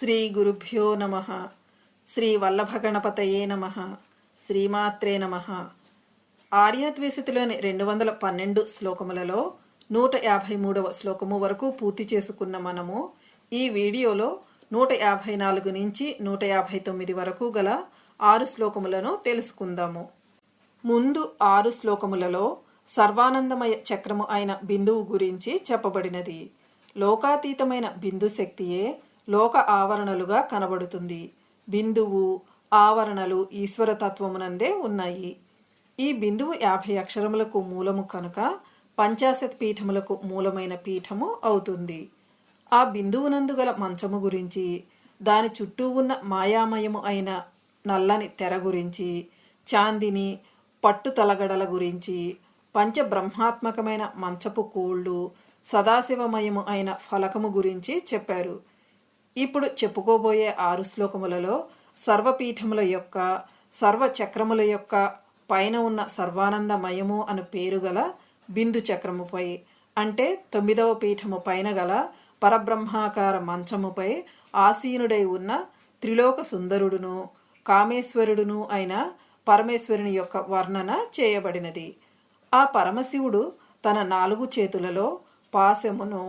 శ్రీ గురుభ్యో నమ. శ్రీ వల్లభగణపతయే నమ. శ్రీమాత్రే నమ. ఆర్యాద్వేషితిలోని రెండు వందల పన్నెండు శ్లోకములలో నూట యాభై మూడవ శ్లోకము వరకు పూర్తి చేసుకున్న మనము ఈ వీడియోలో నూట యాభై నాలుగు నుంచి నూట యాభై తొమ్మిది వరకు గల ఆరు శ్లోకములను తెలుసుకుందాము. ముందు ఆరు శ్లోకములలో సర్వానందమయ చక్రము అయిన బిందువు గురించి చెప్పబడినది. లోకాతీతమైన బిందు శక్తియే లోక ఆవరణలుగా కనబడుతుంది. బిందువు ఆవరణలు ఈశ్వరతత్వమునందే ఉన్నాయి. ఈ బిందువు యాభై అక్షరములకు మూలము కనుక పంచాశత్ పీఠములకు మూలమైన పీఠము అవుతుంది. ఆ బిందువునందు గల మంచము గురించి దాని చుట్టూ ఉన్న మాయామయము అయిన నల్లని తెర గురించి చాందిని పట్టు తలగడల గురించి పంచబ్రహ్మాత్మకమైన మంచపు కోళ్ళు సదాశివమయము అయిన ఫలకము గురించి చెప్పారు. ఇప్పుడు చెప్పుకోబోయే ఆరు శ్లోకములలో సర్వపీఠముల యొక్క సర్వచక్రముల యొక్క పైన ఉన్న సర్వానందమయము అను పేరు గల బిందు చక్రముపై అంటే తొమ్మిదవ పీఠము పైన గల పరబ్రహ్మాకార మంచముపై ఆసీనుడై ఉన్న త్రిలోక సుందరుడును కామేశ్వరుడును అయిన పరమేశ్వరుని యొక్క వర్ణన చేయబడినది. ఆ పరమశివుడు తన నాలుగు చేతులలో పాశమును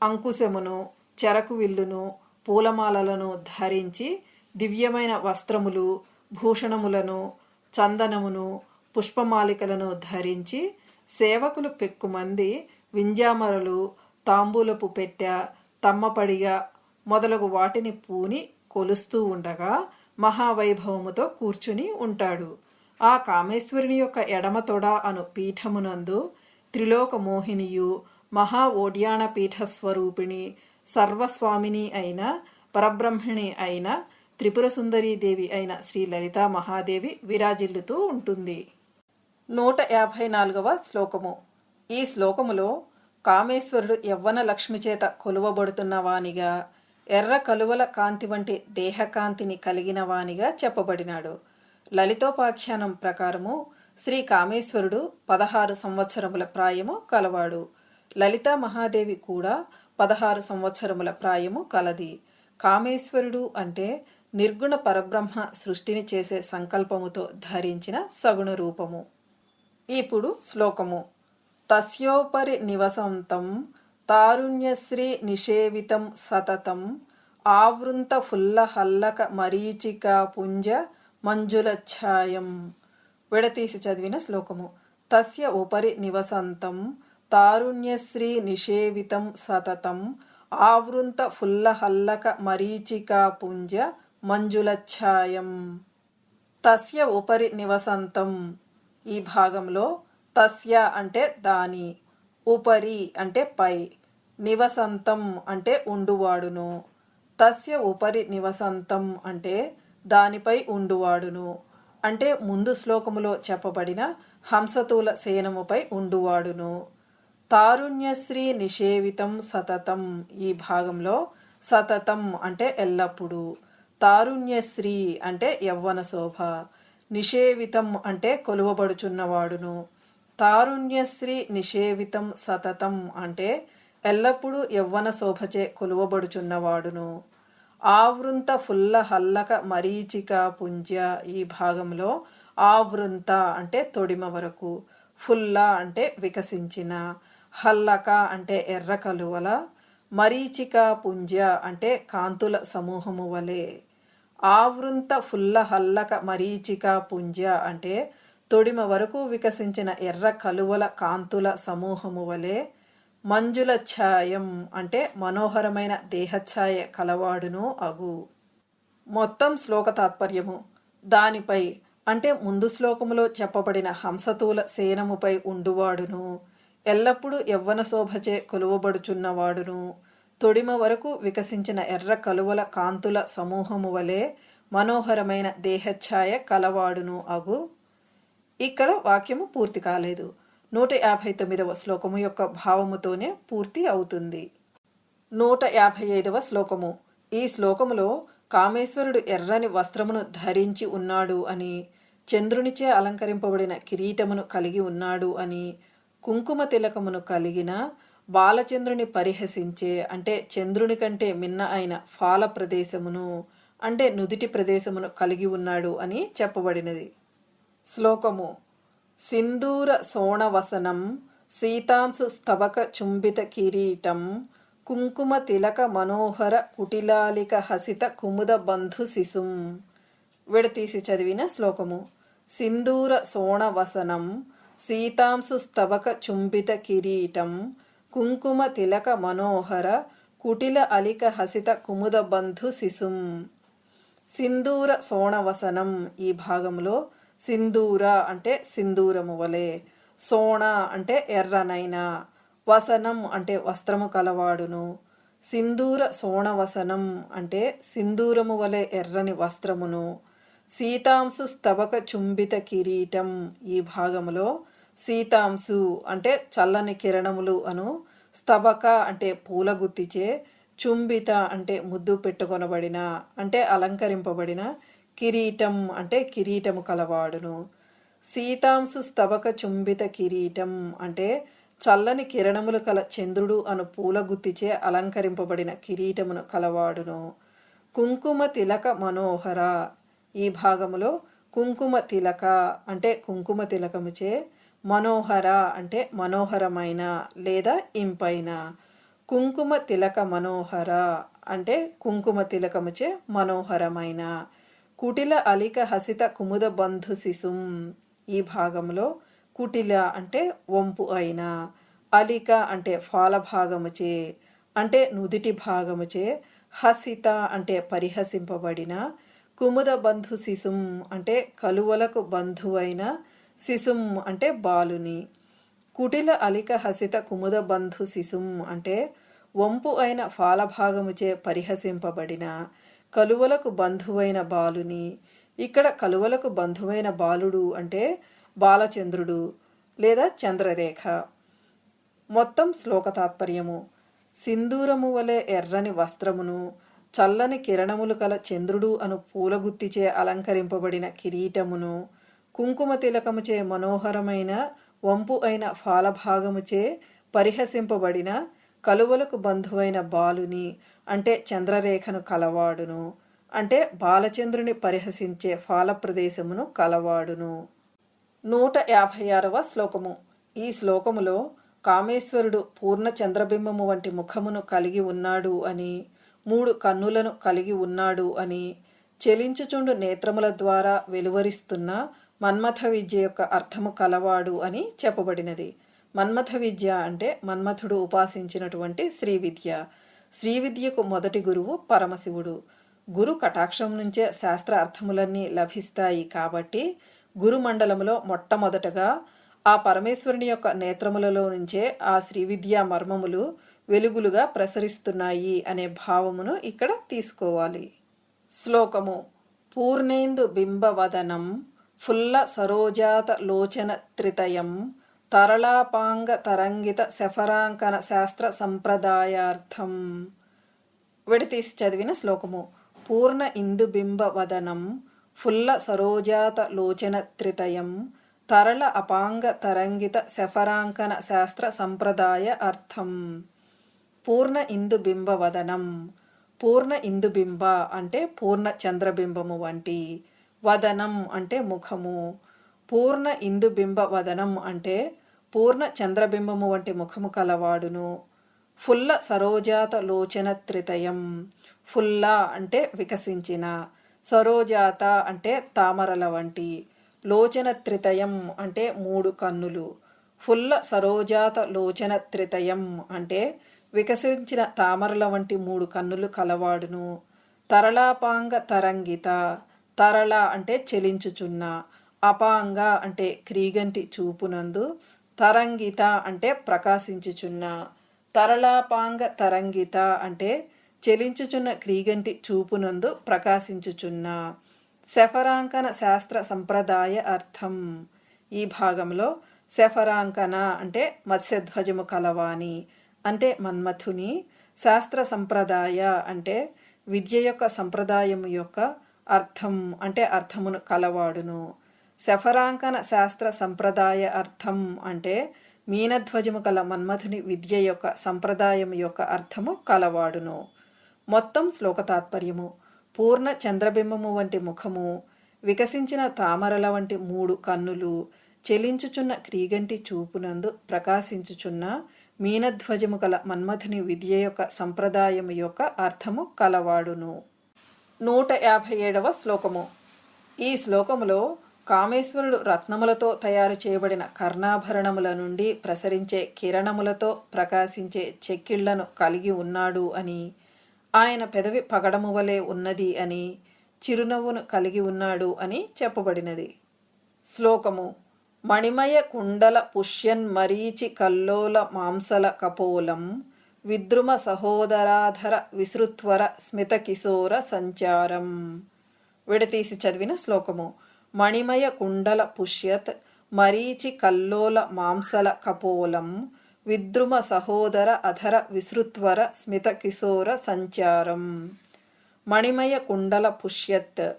అంకుశమును చెరకు విల్లును పూలమాలలను ధరించి దివ్యమైన వస్త్రములు భూషణములను చందనమును పుష్పమాలికలను ధరించి సేవకులు పెక్కుమంది వింజామరలు తాంబూలపు పెట్టె తమ్మపడిగా మొదలగు వాటిని పూని కొలుస్తూ ఉండగా మహావైభవముతో కూర్చుని ఉంటాడు. ఆ కామేశ్వరుని యొక్క ఎడమ తొడ అను పీఠమునందు త్రిలోక మోహినియు మహా ఓడ్యాణ పీఠ స్వరూపిణి సర్వస్వామిని అయిన పరబ్రహ్మిణి అయిన త్రిపుర సుందరీదేవి అయిన శ్రీ లలితా మహాదేవి విరాజిల్లుతూ ఉంటుంది. నూట యాభై నాలుగవ శ్లోకము. ఈ శ్లోకములో కామేశ్వరుడు యవ్వన లక్ష్మి చేత కొలువబడుతున్న వానిగా ఎర్ర కలువల కాంతి వంటి దేహకాంతిని కలిగిన వానిగా చెప్పబడినాడు. లలితోపాఖ్యానం ప్రకారము శ్రీ కామేశ్వరుడు పదహారు సంవత్సరముల ప్రాయము కలవాడు. లలితా మహాదేవి కూడా పదహారు సంవత్సరముల ప్రాయము కలది. కామేశ్వరుడు అంటే నిర్గుణ పరబ్రహ్మ సృష్టిని చేసే సంకల్పముతో ధరించిన సగుణ రూపము. ఇప్పుడు శ్లోకము. తస్యోపరి నివసంతం తారుణ్యశ్రీ నిషేవితం సతతం ఆవృంత ఫుల్లహల్లక మరీచిక పుంజ మంజులఛాయం విడతీసి చదివిన శ్లోకము. తస్య ఉపరి నివసంతం తారుణ్యశ్రీ నిషేవితం సతతం. ఆవృంత ఫుల్లహల్లక మరీచికా పుంజ మంజులఛాయం తస్య ఉపరి నివసంతం. ఈ భాగంలో తస్య అంటే దాని ఉపరి అంటే పై నివసంతం అంటే ఉండువాడును. తస్య ఉపరి నివసంతం అంటే దానిపై ఉండువాడును. అంటే ముందు శ్లోకములో చెప్పబడిన హంసతూల సేనముపై ఉండువాడును. తారుణ్యశ్రీ నిషేవితం సతతం. ఈ భాగంలో సతతం అంటే ఎల్లప్పుడూ. తారుణ్యశ్రీ అంటే యవ్వన శోభ. నిషేవితం అంటే కొలువబడుచున్నవాడును. తారుణ్యశ్రీ నిషేవితం సతతం అంటే ఎల్లప్పుడూ యవ్వన శోభచే కొలువబడుచున్నవాడును. ఆవృంత ఫుల్ల హల్లక మరీచిక పుంజ ఈ భాగంలో ఆవృంత అంటే తొడిమ వరకు. ఫుల్ల అంటే వికసించిన. హల్లక అంటే ఎర్ర కలువల మరీచిక పుంజ అంటే కాంతుల సమూహము వలె. ఆవృంత ఫుల్ల హల్లక మరీచిక పుంజ అంటే తొడిమ వరకు వికసించిన ఎర్ర కలువల కాంతుల సమూహము వలె. మంజుల ఛాయం అంటే మనోహరమైన దేహఛాయ కలవాడును అగు. మొత్తం శ్లోక తాత్పర్యము. దానిపై అంటే ముందు శ్లోకములో చెప్పబడిన హంసతూల సేనముపై ఉండువాడును. ఎల్లప్పుడూ యవ్వన శోభచే కొలువబడుచున్నవాడును. తొడిమ వరకు వికసించిన ఎర్ర కలువల కాంతుల సమూహము వలె మనోహరమైన దేహఛాయ కలవాడును అగు. ఇక్కడ వాక్యము పూర్తి కాలేదు. నూట యాభై తొమ్మిదవ శ్లోకము యొక్క భావముతోనే పూర్తి అవుతుంది. నూట యాభై ఐదవ శ్లోకము. ఈ శ్లోకములో కామేశ్వరుడు ఎర్రని వస్త్రమును ధరించి ఉన్నాడు అని చంద్రునిచే అలంకరింపబడిన కిరీటమును కలిగి ఉన్నాడు అని కుంకుమ తిలకమును కలిగిన బాలచంద్రుని పరిహసించే అంటే చంద్రుని కంటే మిన్న అయిన ఫాల ప్రదేశమును అంటే నుదిటి ప్రదేశమును కలిగి ఉన్నాడు అని చెప్పబడినది. శ్లోకము. సింధూర సోణవసనం సీతాంశు స్తవక చుంబిత కిరీటం కుంకుమ తిలక మనోహర కుటిలాలిక హసిత కుముద బంధు శిశుం. విడతీసి చదివిన శ్లోకము. సింధూర సోణవసనం సీతాంశుస్తవక చుంబిత కిరీటం కుంకుమ తిలక మనోహర కుటిల అలిక హసిత కుముద బంధు శిశుం సింధూర సోణవసనం ఈ భాగంలో సింధూర అంటే సింధూరము వలె సోణ అంటే ఎర్రనైన వసనం అంటే వస్త్రము కలవాడును. సింధూర సోణవసనం అంటే సింధూరము వలె ఎర్రని వస్త్రమును. సీతాంశు స్తవక చుంబిత కిరీటం ఈ భాగములో సీతాంశు అంటే చల్లని కిరణములు అను స్తబక అంటే పూల గుత్తిచే చుంబిత అంటే ముద్దు పెట్టుకొనబడిన అంటే అలంకరింపబడిన కిరీటం అంటే కిరీటము కలవాడును. సీతాంశు స్తబక చుంబిత కిరీటం అంటే చల్లని కిరణములు కల చంద్రుడు అను పూల గుత్తిచే అలంకరింపబడిన కిరీటమును కలవాడును. కుంకుమ తిలక మనోహర ఈ భాగములో కుంకుమ తిలక అంటే కుంకుమ తిలకముచే మనోహర అంటే మనోహరమైన లేదా ఇంపైన. కుంకుమ తిలక మనోహర అంటే కుంకుమ తిలకముచే మనోహరమైన. కుటిల అలిక హసిత కుముద బంధు శిశుం ఈ భాగంలో కుటిల అంటే వంపు అయిన. అలిక అంటే ఫాల భాగముచే అంటే నుదిటి భాగముచే హసిత అంటే పరిహసింపబడిన. కుముద బంధు శిశుం అంటే కలువలకు బంధువైన శిశుం అంటే బాలుని. కుటిల అలిక హసిత కుముద బంధు శిశుం అంటే వంపు అయిన ఫాలభాగముచే పరిహసింపబడిన కలువలకు బంధువైన బాలుని. ఇక్కడ కలువలకు బంధువైన బాలుడు అంటే బాలచంద్రుడు లేదా చంద్రరేఖ. మొత్తం శ్లోక తాత్పర్యము. సింధూరము వలె ఎర్రని వస్త్రమును చల్లని కిరణములు కల చంద్రుడు అను పూలగుత్తిచే అలంకరింపబడిన కిరీటమును కుంకుమ తిలకముచే మనోహరమైన వంపు అయిన ఫాలభాగముచే పరిహసింపబడిన కలువలకు బంధువైన బాలుని అంటే చంద్రరేఖను కలవాడును అంటే బాలచంద్రుని పరిహసించే ఫాల ప్రదేశమును కలవాడును. నూట యాభై ఆరవ శ్లోకము. ఈ శ్లోకములో కామేశ్వరుడు పూర్ణ చంద్రబింబము వంటి ముఖమును కలిగి ఉన్నాడు అని మూడు కన్నులను కలిగి ఉన్నాడు అని చెలించుచుండు నేత్రముల ద్వారా వెలువరిస్తున్న మన్మథ విద్య యొక్క అర్థము కలవాడు అని చెప్పబడినది. మన్మథ విద్య అంటే మన్మథుడు ఉపాసించినటువంటి శ్రీ విద్య. శ్రీ విద్యకు మొదటి గురువు పరమశివుడు. గురు కటాక్షం నుంచే శాస్త్ర అర్థములన్నీ లభిస్తాయి కాబట్టి గురుమండలములో మొట్టమొదటగా ఆ పరమేశ్వరుని యొక్క నేత్రములలో నుంచే ఆ శ్రీ విద్యా మర్మములు వెలుగులుగా ప్రసరిస్తున్నాయి అనే భావమును ఇక్కడ తీసుకోవాలి. శ్లోకము పూర్ణేందు బింబవదనం ఫుల్ల సరోజాత లోచన త్రితయం తరళాపాంగ తరంగిత శఫరాంకన శాస్త్ర సంప్రదాయార్థం. విడతీసి చదివిన శ్లోకము పూర్ణ ఇందుబింబ వదనం ఫుల్ల సరోజాత లోచన త్రితయం తరళ అపాంగ తరంగిత శఫరాంకన శాస్త్ర సంప్రదాయ అర్థం. పూర్ణ ఇందుబింబ వదనం పూర్ణ ఇందుబింబ అంటే పూర్ణ చంద్రబింబము వంటి వదనం అంటే ముఖము. పూర్ణ ఇందుబింబ వదనం అంటే పూర్ణ చంద్రబింబము వంటి ముఖము కలవాడును. ఫుల్ల సరోజాత లోచన త్రితయం ఫుల్ల అంటే వికసించిన. సరోజాత అంటే తామరల వంటి. లోచన త్రితయం అంటే మూడు కన్నులు. ఫుల్ల సరోజాత లోచన త్రితయం అంటే వికసించిన తామరల వంటి మూడు కన్నులు కలవాడును. తరళాపాంగ తరంగిత తరళ అంటే చెలించుచున్న అపాంగ అంటే క్రీగంటి చూపునందు తరంగిత అంటే ప్రకాశించుచున్న తరళాపాంగ తరంగిత అంటే చెలించుచున్న క్రీగంటి చూపునందు ప్రకాశించుచున్న. శఫరాంకన శాస్త్ర సంప్రదాయ అర్థం. ఈ భాగంలో శఫరాంకన అంటే మత్స్యధ్వజము కలవాణి. అంటే మన్మథుని శాస్త్ర సంప్రదాయ అంటే విద్య యొక్క సంప్రదాయం యొక్క అర్థం అంటే అర్థమును కలవాడును. శఫరాంకన శాస్త్ర సంప్రదాయ అర్థం అంటే మీనధ్వజము కల మన్మథుని విద్య యొక్క సంప్రదాయం యొక్క అర్థము కలవాడును. మొత్తం శ్లోక తాత్పర్యము పూర్ణ చంద్రబింబము వంటి ముఖము వికసించిన తామరల వంటి మూడు కన్నులు చెలించుచున్న క్రీగంటి చూపునందు ప్రకాశించుచున్న మీనధ్వజము కల మన్మథుని విద్య యొక్క సంప్రదాయము యొక్క అర్థము కలవాడును. నూట యాభై ఏడవ శ్లోకము. ఈ శ్లోకములో కామేశ్వరుడు రత్నములతో తయారు చేయబడిన కర్ణాభరణముల నుండి ప్రసరించే కిరణములతో ప్రకాశించే చెక్కిళ్ళను కలిగి ఉన్నాడు అని ఆయన పెదవి పగడము వలె ఉన్నది అని చిరునవ్వును కలిగి ఉన్నాడు అని చెప్పబడినది. శ్లోకము మణిమయ కుండల పుష్యన్ మరీచి కల్లోల మాంసల కపోలం విద్రుమ సహోదరాధర విసృత్వర స్మితకిశోర సంచారం. విడతీసి చదివిన శ్లోకము. మణిమయ కుండల పుష్యత్ మరీచి కల్లోల మాంసల కపోలం విద్రుమ సహోదర అధర విసృత్వర స్మితకిశోర సంచారం. మణిమయ కుండల పుష్యత్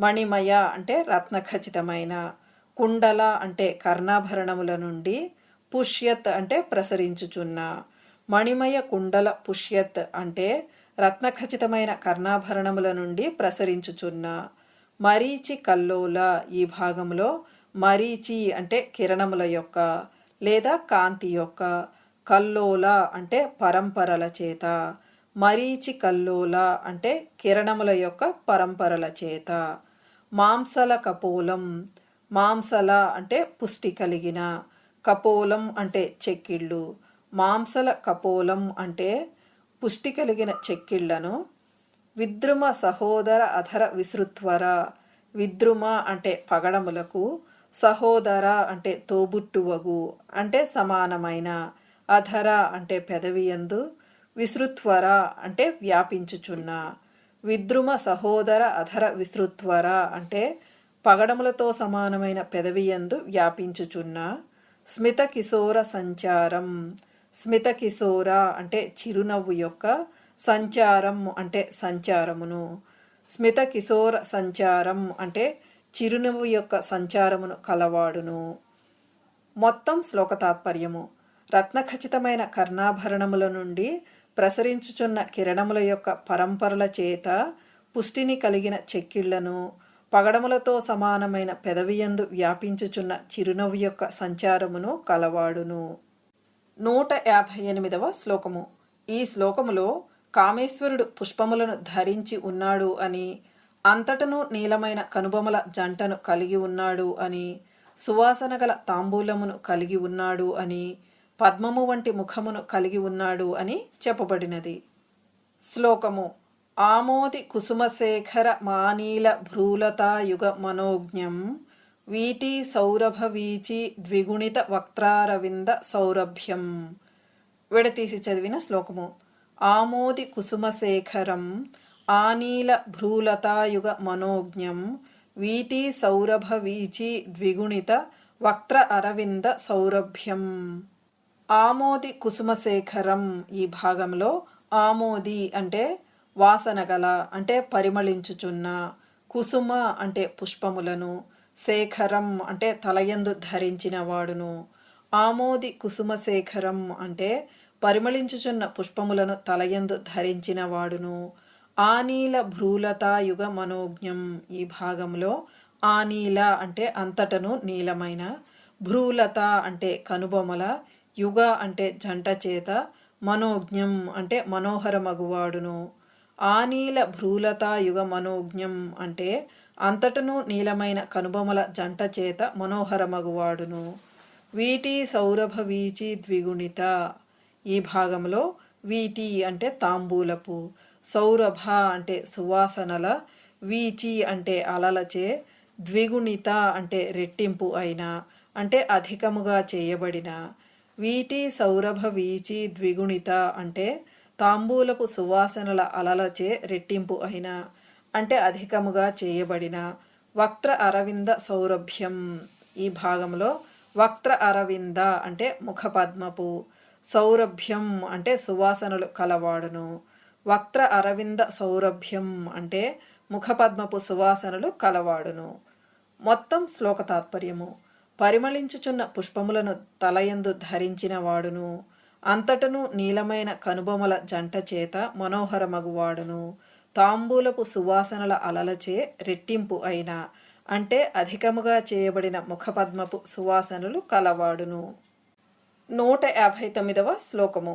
మణిమయ అంటే రత్నఖచితమైన కుండల అంటే కర్ణాభరణముల నుండి పుష్యత్ అంటే ప్రసరించుచున్న. మణిమయ కుండల పుష్యత్ అంటే రత్నఖచితమైన కర్ణాభరణముల నుండి ప్రసరించుచున్న. మరీచి కల్లోల ఈ భాగంలో మరీచి అంటే కిరణముల యొక్క లేదా కాంతి యొక్క కల్లోల అంటే పరంపరల చేత. మరీచి కల్లోల అంటే కిరణముల యొక్క పరంపరల చేత. మాంసల కపోలం మాంసల అంటే పుష్టి కలిగిన కపోలం అంటే చెక్కిళ్ళు. మాంసల కపోలం అంటే పుష్టి కలిగిన చెక్కిళ్ళను విద్రుమ సహోదర అధర విసృత్వర. విద్రుమ అంటే పగడములకు సహోదర అంటే తోబుట్టువగు అంటే సమానమైన. అధర అంటే పెదవియందు విసృత్వర అంటే వ్యాపించుచున్న. విద్రుమ సహోదర అధర విసృత్వర అంటే పగడములతో సమానమైన పెదవియందు వ్యాపించుచున్న స్మిత కిశోర సంచారం. స్మిత కిశోర అంటే చిరునవ్వు యొక్క సంచారం అంటే సంచారమును. స్మిత కిశోర సంచారం అంటే చిరునవ్వు యొక్క సంచారమును కలవాడును. మొత్తం శ్లోక తాత్పర్యము. రత్నఖచితమైన కర్ణాభరణముల నుండి ప్రసరించుచున్న కిరణముల యొక్క పరంపరల చేత పుష్టిని కలిగిన చెక్కిళ్ళను పగడములతో సమానమైన పెదవియందు వ్యాపించుచున్న చిరునవ్వు యొక్క సంచారమును కలవాడును. నూట యాభై ఎనిమిదవ శ్లోకము. ఈ శ్లోకములో కామేశ్వరుడు పుష్పములను ధరించి ఉన్నాడు అని అంతటను నీలమైన కనుబొమల జంటను కలిగి ఉన్నాడు అని సువాసన గల తాంబూలమును కలిగి ఉన్నాడు అని పద్మము వంటి ముఖమును కలిగి ఉన్నాడు అని చెప్పబడినది. శ్లోకము. ఆమోది కుసుమశేఖర మానీల భ్రూలతాయుగ మనోజ్ఞం వీటి సౌరభ వీచి ద్విగుణిత వక్త్రారవింద సౌరభ్యం. విడతీసి చదివిన శ్లోకము. ఆమోది కుసుమశేఖరం ఆనీల భ్రూలతాయుగ మనోజ్ఞం వీటి సౌరభ వీచి ద్విగుణిత వక్త్ర అరవింద సౌరభ్యం. ఆమోది కుసుమశేఖరం ఈ భాగంలో ఆమోది అంటే వాసన గల అంటే పరిమళించుచున్న కుసుమ అంటే పుష్పములను శేఖరం అంటే తలయందు ధరించిన వాడును. ఆమోది కుసుమ శేఖరం అంటే పరిమళించుచున్న పుష్పములను తలయందు ధరించిన వాడును. ఆనీల భ్రూలతాయుగ మనోజ్ఞం ఈ భాగంలో ఆనీల అంటే అంతటను నీలమైన భ్రూలత అంటే కనుబొమల యుగ అంటే జంట చేత మనోజ్ఞం అంటే మనోహర మగువాడును ఆనీల భ్రూలత యుగ మనోజ్ఞం అంటే అంతటను నీలమైన కనుబొమల జంట చేత మనోహరమగువాడును. వీటి సౌరభ వీచి ద్విగుణిత. ఈ భాగంలో వీటి అంటే తాంబూలపు సౌరభ అంటే సువాసనల వీచి అంటే అలలచే ద్విగుణిత అంటే రెట్టింపు అయిన అంటే అధికముగా చేయబడిన. వీటి సౌరభ వీచి ద్విగుణిత అంటే తాంబూలపు సువాసనల అలలచే రెట్టింపు అయిన అంటే అధికముగా చేయబడిన వక్త్ర అరవింద సౌరభ్యం. ఈ భాగంలో వక్త్ర అరవింద అంటే ముఖపద్మపు సౌరభ్యం అంటే సువాసనలు కలవాడును. వక్త్ర అరవింద సౌరభ్యం అంటే ముఖపద్మపు సువాసనలు కలవాడును. మొత్తం శ్లోక తాత్పర్యము. పరిమళించుచున్న పుష్పములను తలయందు ధరించిన వాడును అంతటను నీలమైన కనుబొమల జంట చేత మనోహరమగువాడును. తాంబూలపు సువాసనల అలలచే రెట్టింపు అయిన అంటే అధికముగా చేయబడిన ముఖపద్మపు సువాసనలు కలవాడును. నూట యాభై తొమ్మిదవ శ్లోకము.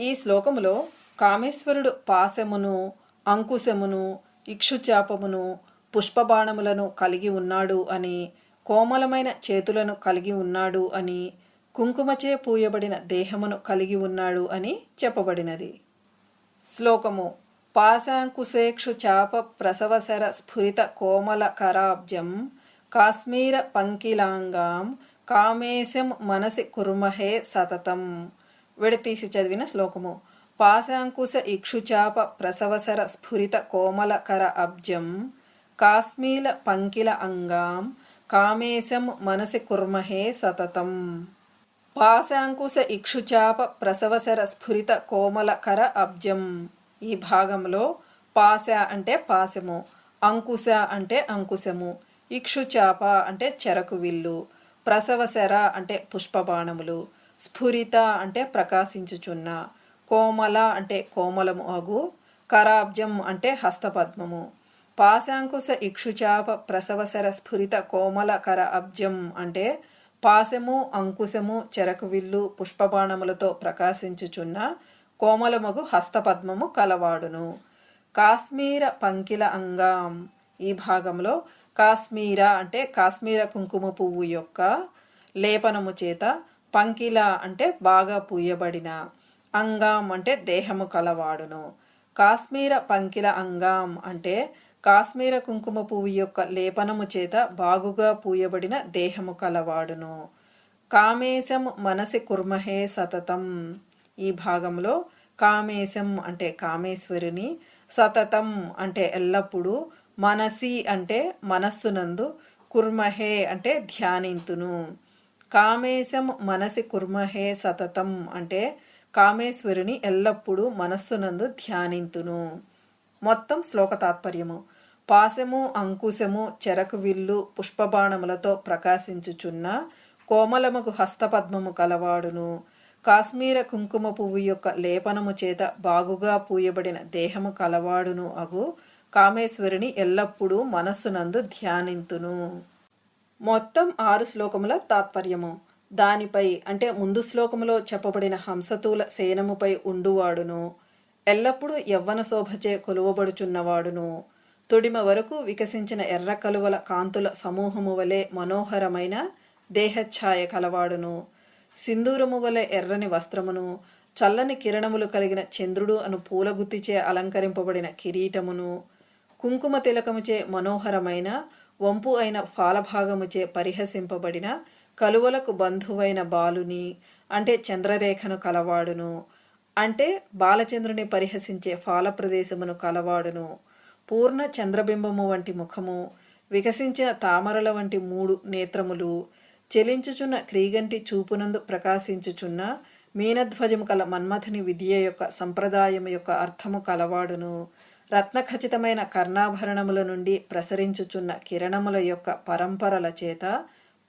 ఈ శ్లోకములో కామేశ్వరుడు పాశమును అంకుశమును ఇక్షుచాపమును పుష్పబాణములను కలిగి ఉన్నాడు అని కోమలమైన చేతులను కలిగి ఉన్నాడు అని కుంకుమచే పూయబడిన దేహమును కలిగి ఉన్నాడు అని చెప్పబడినది. శ్లోకము పాశాంకుశేక్షు చాప ప్రసవసర స్ఫురిత కోమల కరాబ్జం కాశ్మీర పంకిలాంగాం కామేశం మనసి కుర్మహే సతతం. విడతీసి చదివిన శ్లోకము పాశాంకుశ ఇక్షుచాప ప్రసవసర స్ఫురిత కోమల కర అబ్జం కాశ్మీల పంకిల అంగాం కామేశం మనసి కుర్మహే సతతం. పాశాంకుశ ఇక్షుచాప ప్రసవసర స్ఫురిత కోమల కర అబ్జం. ఈ భాగంలో పాశ అంటే పాశము అంకుశ అంటే అంకుశము ఇక్షుచాప అంటే చెరకు విల్లు ప్రసవశర అంటే పుష్పబాణములు స్ఫురిత అంటే ప్రకాశించుచున్న కోమల అంటే కోమలము అగు కరాబ్జం అంటే హస్తపద్మము. పాశాంకుశ ఇక్షుచాప ప్రసవసర స్ఫురిత కోమల కర అబ్జం అంటే పాశము అంకుశము చెరకు విల్లు పుష్పబాణములతో ప్రకాశించుచున్న కోమలమగు హస్తపద్మము కలవాడును. కాశ్మీర పంకిల అంగాం. ఈ భాగంలో కాశ్మీర అంటే కాశ్మీర కుంకుమ పువ్వు యొక్క లేపనము చేత పంకిల అంటే బాగా పూయబడిన అంగాం అంటే దేహము కలవాడును. కాశ్మీర పంకిల అంగాం అంటే కాశ్మీర కుంకుమ పువ్వు యొక్క లేపనము చేత బాగుగా పూయబడిన దేహము కలవాడును. కామేశం మనసి కుర్మహే సతతం. ఈ భాగంలో కామేశం అంటే కామేశ్వరుని సతతం అంటే ఎల్లప్పుడూ మనసి అంటే మనస్సునందు కుర్మహే అంటే ధ్యానింతును. కామేశం మనసి కుర్మహే సతతం అంటే కామేశ్వరుని ఎల్లప్పుడూ మనస్సునందు ధ్యానింతును. మొత్తం శ్లోక తాత్పర్యము. పాశము అంకుశము చెరకు విల్లు పుష్పబాణములతో ప్రకాశించుచున్న కోమలముకు హస్తపద్మము కలవాడును. కాశ్మీర కుంకుమ పువ్వు యొక్క లేపనము చేత బాగుగా పూయబడిన దేహము కలవాడును అగు కామేశ్వరిని ఎల్లప్పుడూ మనస్సునందు ధ్యానింతును. మొత్తం ఆరు శ్లోకముల తాత్పర్యము. దానిపై అంటే ముందు శ్లోకములో చెప్పబడిన హంసతూల సేనముపై ఉండువాడును. ఎల్లప్పుడూ యవ్వన శోభచే కొలువబడుచున్నవాడును. తొడిమ వరకు వికసించిన ఎర్ర కలువల కాంతుల సమూహము వలె మనోహరమైన దేహఛాయ కలవాడును. సింధూరము వలె ఎర్రని వస్త్రమును చల్లని కిరణములు కలిగిన చంద్రుడు అను పూలగుత్తిచే అలంకరింపబడిన కిరీటమును. కుంకుమ తిలకముచే మనోహరమైన వంపు అయిన ఫాలభాగముచే పరిహసింపబడిన కలువలకు బంధువైన బాలుని అంటే చంద్రరేఖను కలవాడును. అంటే బాలచంద్రుని పరిహసించే ఫాల ప్రదేశమును కలవాడును. పూర్ణ చంద్రబింబము వంటి ముఖము వికసించిన తామరల వంటి మూడు నేత్రములు చెలించుచున్న క్రీగంటి చూపునందు ప్రకాశించుచున్న మీనధ్వజము కల మన్మథుని విద్య యొక్క సంప్రదాయము యొక్క అర్థము కలవాడును. రత్నఖచితమైన కర్ణాభరణముల నుండి ప్రసరించుచున్న కిరణముల యొక్క పరంపరల చేత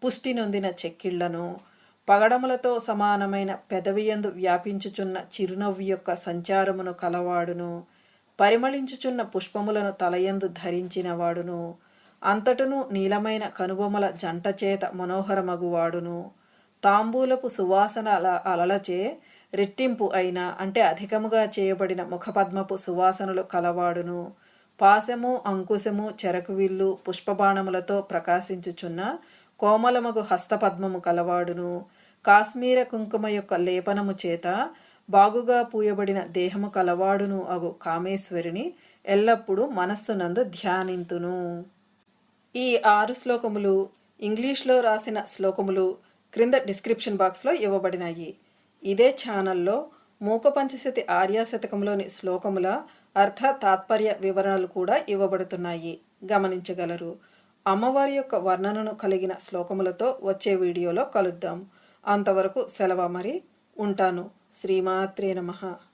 పుష్టి నొందిన చెక్కిళ్ళను పగడములతో సమానమైన పెదవియందు వ్యాపించుచున్న చిరునవ్వు యొక్క సంచారమును కలవాడును. పరిమళించుచున్న పుష్పములను తలయందు ధరించినవాడును అంతటను నీలమైన కనుబొమల జంటచేత మనోహరమగువాడును. తాంబూలపు సువాసన అలలచే రెట్టింపు అయిన అంటే అధికముగా చేయబడిన ముఖపద్మపు సువాసనలు కలవాడును. పాశము అంకుశము చెరకువిల్లు పుష్పబాణములతో ప్రకాశించుచున్న కోమలమగు హస్తపద్మము కలవాడును. కాశ్మీర కుంకుమ యొక్క లేపనము చేత బాగుగా పూయబడిన దేహము కలవాడును అగు కామేశ్వరిని ఎల్లప్పుడూ మనస్సునందు ధ్యానింతును. ఈ ఆరు శ్లోకములు ఇంగ్లీష్లో రాసిన శ్లోకములు క్రింద డిస్క్రిప్షన్ బాక్స్లో ఇవ్వబడినాయి. ఇదే ఛానల్లో మూకపంచశతి ఆర్యాశతకంలోని శ్లోకముల అర్థ తాత్పర్య వివరణలు కూడా ఇవ్వబడుతున్నాయి. గమనించగలరు. అమ్మవారి యొక్క వర్ణనను కలిగిన శ్లోకములతో వచ్చే వీడియోలో కలుద్దాం. అంతవరకు సెలవు మరి ఉంటాను. శ్రీమాత్రే నమః.